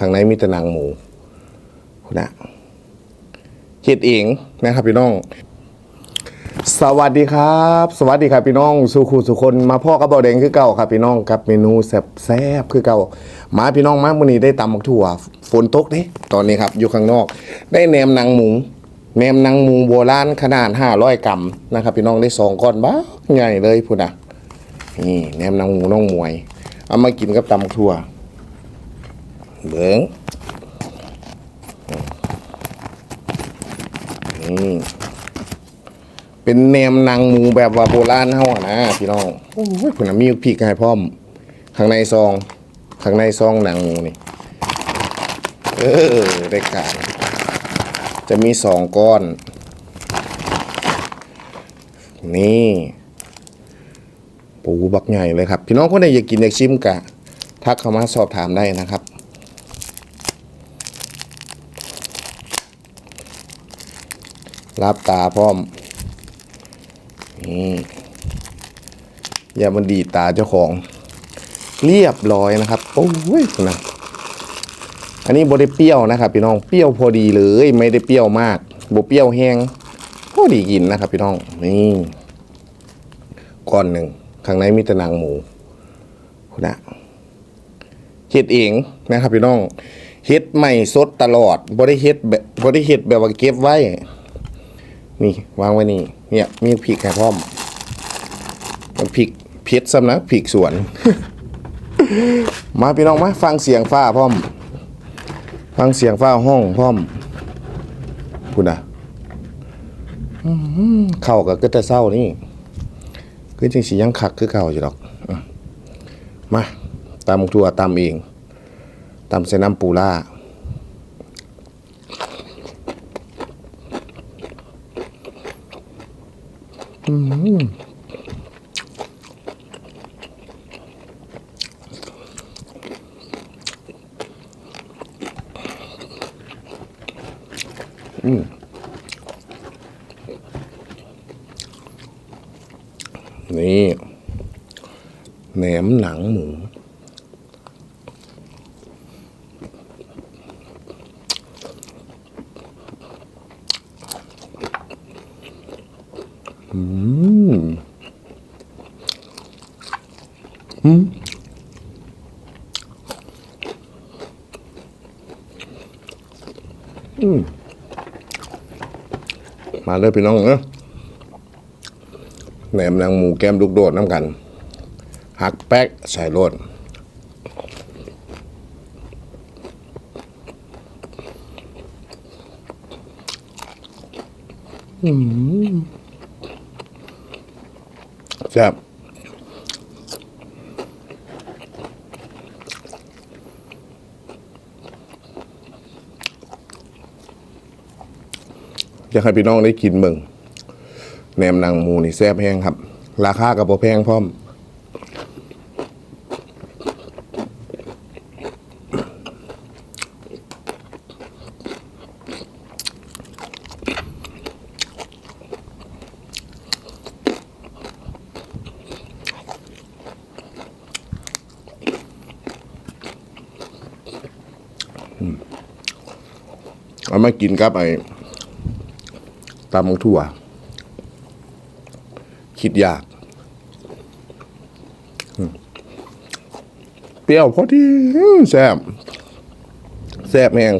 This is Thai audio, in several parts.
ข้างในมีแต่นังหมูนะเฮ็ดเองนะครับพี่น้อง สวัสดีครับ สวัสดีครับพี่น้องสุขุสุคนมาพ่อกับเบาแดงคือเก่าครับพี่น้องกับเมนูแซ่บๆคือเก่ามาพี่น้องมามื้อนี้ได้ตำบักถั่วฝนตกเด้ตอนนี้ครับอยู่ข้างนอก ได้แหนมนังหมูแหนมนังหมูโบราณขนาด500กรัมนะครับพี่น้องได้สองก้อนบ้าใหญ่เลยพุ่นน่ะนี่แหนมนังหมูน้องมวย เอามากินกับตำบักถั่ว เบิ้งนี่เป็นแนมหนังมูแบบว่าโบราณเฮาอะนะพี่น้องโอ้ยคุณน่ะมีพริกให้พร้อม ข้างในซอง ข้างในซองหนังมูนี่ เออได้การจะมีสองก้อน นี่ปูบักใหญ่เลยครับ พี่น้องคนไหนอยากกินอยากชิมกะ ทักเข้ามาสอบถามได้นะครับ รับตาพร้อมนี่อย่ามันดีตาเจ้าของ เรียบร้อยนะครับ โอ้ยนะอันนี้บได้เปรี้ยวนะครับพี่น้องเปรี้ยวพอดีเลยไม่ได้เปรี้ยวมากบเปรี้ยวแห้งพอดีกินนะครับพี่น้องนี่ก้อนหนึ่งข้างในมีต่หนังหมูคุณนะเฮ็ดเองนะครับพี่น้องเฮ็ดใหม่สดตลอดบ่ได้เฮ็ดแบบบ่ได้เฮ็ดแบบว่าเก็บไว้ นี่วางไว้นี่ เนี่ยมีพริกแค่พร้อมมันพริกเผ็ดซ้ำนะพริกสวน มาพี่น้องมาฟังเสียงฟ้าพร้อม ฟังเสียงฟ้าห้องพร้อมพูดนะเข้ากับก็จะเศร้านี่คือจริงสิยังคักคือเก่าอยู่ดอก มาตำถั่วตำเองตำเส้นน้ำปูล่า นี่แหนมหนังหมู อืม อืม อื มาเลยพี่น้องเนะแหนมนางหมูแก้มลูกโดดน้ำกันหักแป๊กใส่รสแซ่บ อยากให้พี่น้องได้กินเบิ่งแหนมนางหมูนี่แซ่บแห้งครับ ราคากับบ่แพงพร้อม เอามากินกับไอ ตำมังทั่ว คิดยาก เปรี้ยวพอดีแซ่บแซ่บแหง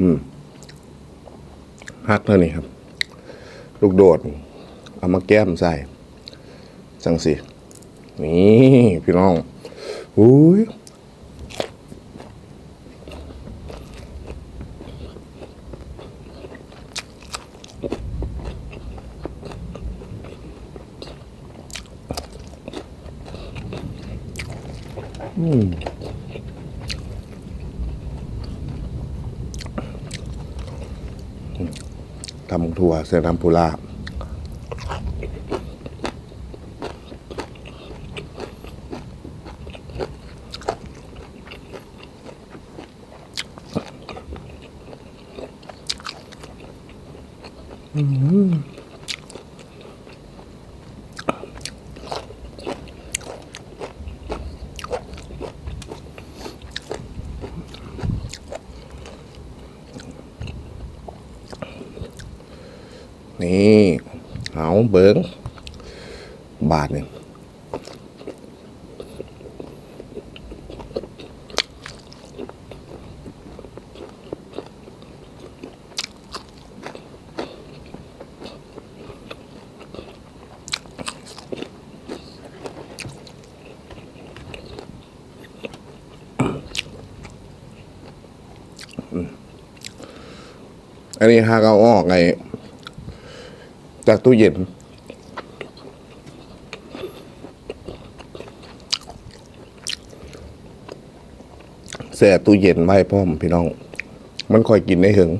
อืมพักเท่านี้ครับ ลูกโดด เอามาแก้มใส่สังสิ นี่พี่น้องอุ้ย嗯。Mm. ทำถั่วเสร็จทำปูลาอืม เบิงบาทหนึ่งอันนี้หากเอาออกไงจากตู้เย็น แส่ตู้เย็นไว้พ่อมพี่น้อง มันค่อยกินได้ถึง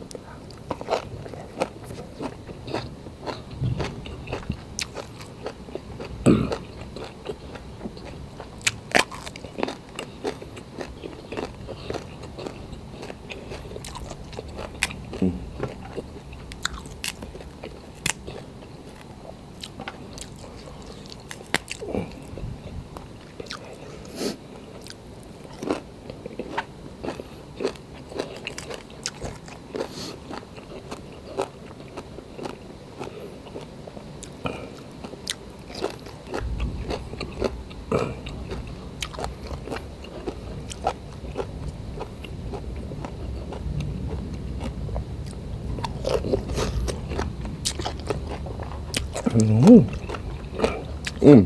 อืม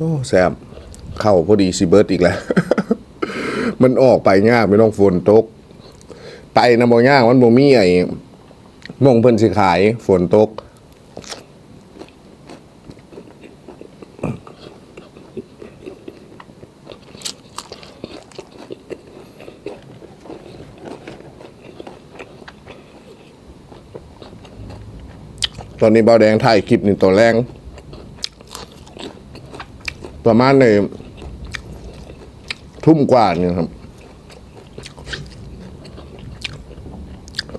โอ้แซมเข้าพอดีสิเบิร์ดอีกแล้ว มันออกไปยากไม่ต้องฝนตก ไปนะบ่ากมันบ่มีไอ้มองเพิ่นสิขายฝนตกตอนนี้เบาแดงถ่ายคลิปนี่ตัวแรง ประมาณในทุ่มกว่าเนี่ยครับ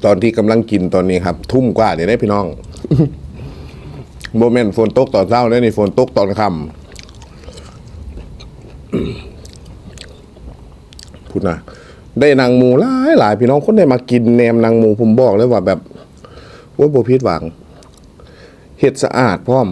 ตอนที่กำลังกินตอนนี้ครับ ทุ่มกว่าเนี่ยได้พี่น้องโมเมนต์ฝนตกตอนเช้าได้นี่ฝนตกตอนค่ำพูดนะได้นางหมูหลายหลายพี่น้องคนได้มากินแนมนางหมูผมบอกเลยว่าแบบว่าโบพิดหวังเห็ดสะอาดพร้อม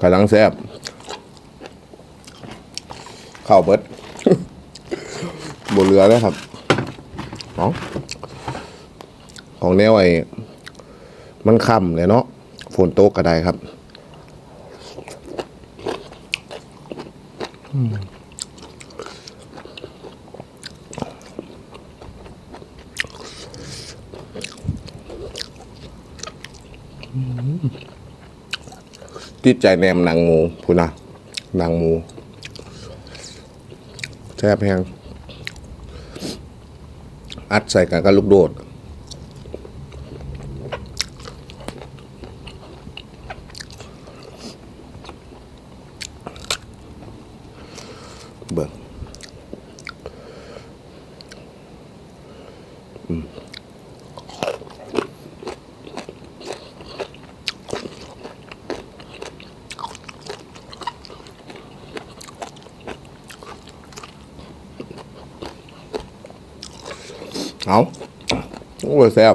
กำลังแซ่บข้าวเบิดบนเรือเลยครับเนาของแนวไอ้มันค่ำเลยเนาะฝนตกก็ได้ครับ ติดใจแนมหนังหมูพูนะหนังหมูแซ่บแพงอัดใส่กันกับลูกโดดเบิ่งอืมเอาโอ้แซ่บ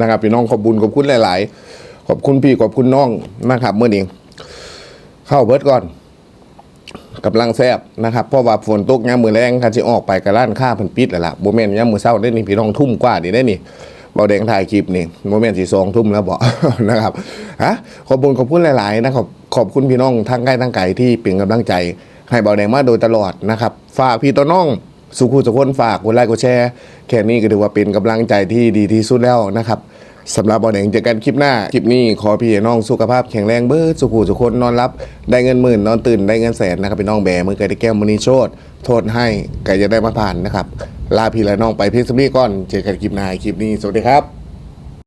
นะครับพี่น้องขอบบุญขอบคุณหลาย ๆ ขอบคุณพี่ขอบคุณน้องนะครับเมื่อนี้เข้าเบิร์ดก่อนกำลังแซบนะครับเพราะว่าฝนตกยามมือแรงคันสิออกไปกระล้านค่าพิ่นปิดแล้วล่ะบ่แม่นยามมือเช้าได้นี่พี่น้องทุ่มกว่านี่ได้นี่เบาแดงถ่ายคลิปนี่บ่แม่นสิ2ทุ่มแล้วบ่นะครับฮะขอบคุณขอบคุณหลาย ๆ นะครับขอบคุณพี่น้องทั้งใกล้ทั้งไกลที่เป็นกำลังใจให้เบาแดงมาโดยตลอดนะครับฝากพี่ตัวน้อง สุขุสุคนฝากกดไลค์กดแชร์แค่นี้ก็ถือว่าเป็นกำลังใจที่ดีที่สุดแล้วนะครับสำหรับบอลเองเจอกันคลิปหน้า คลิปนี้ขอพี่น้องสุขภาพแข็งแรงเบิดสุขุสุขคนนอนรับ ได้เงินหมื่นนอนตื่นได้เงินแสนนะครับพี่น้องแบมือไก่ได้แก้วมณีโชตโทษให้ไก่จะได้มาผ่านนะครับลาพี่และน้องไปเพียงสำนีก่อนเจอกันคลิปหน้าคลิปนี้สวัสดีครับ